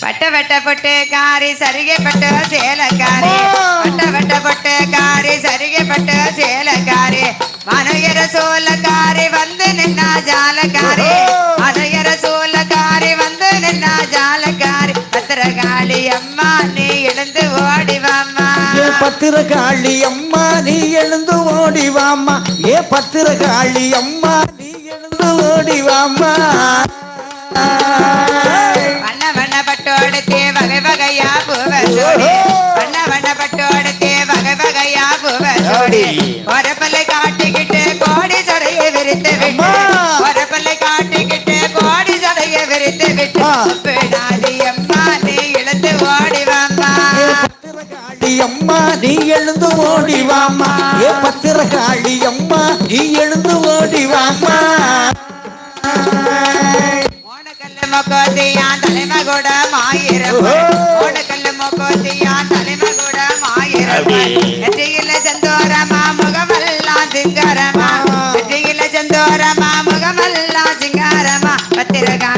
வட்ட வட்ட பொட்டு காரி சரிகை பட்டு சேலக்காரி வட்ட வட்ட பொட்டு காரி சரிகை பட்டு சேலக்காரி மனையர சோலக்காரி வந்து நின்னா ஜாலக்காரி மனையர சோலக்காரி வந்து நின்னா ஜாலக்காரி பத்திரகாளி அம்மா நீ எழுந்து ஓடி பத்திரகாளி அம்மா நீ எழுந்து ஓடி வாம்மா ஏ பத்திரகாளி அம்மா நீ எழுந்து ஓடி வாம்மா வண்ண வண்ண பட்டோடுத்தே வகை வகையா பூவ சோடி வண்ண வண்ண பட்டோடுத்தே வகை வகையா பூவ சோடி ஒரு பல்லை காட்டிக்கிட்டு கோடி சடையை விரித்து விட்டு. காட்டிக்கிட்டு கோடி சடையை விரித்து விட்டு. காளி அம்மா நீ எழுந்து ஓடிவாமா ஏ பத்திர காளி அம்மா நீ எழுந்து ஓடிவாமா மொக்கோத்தியான் தலைமகுட மாயிரவன் ஓடக்கல்லு மொக்கோத்தியான் தலைமகுட மாயிரவன் நெற்றியில சந்தோரமா முகமெல்லாம் திங்காரமா நெற்றியில சந்தோரமா முகமெல்லாம் சிங்காரமா. பத்திரகா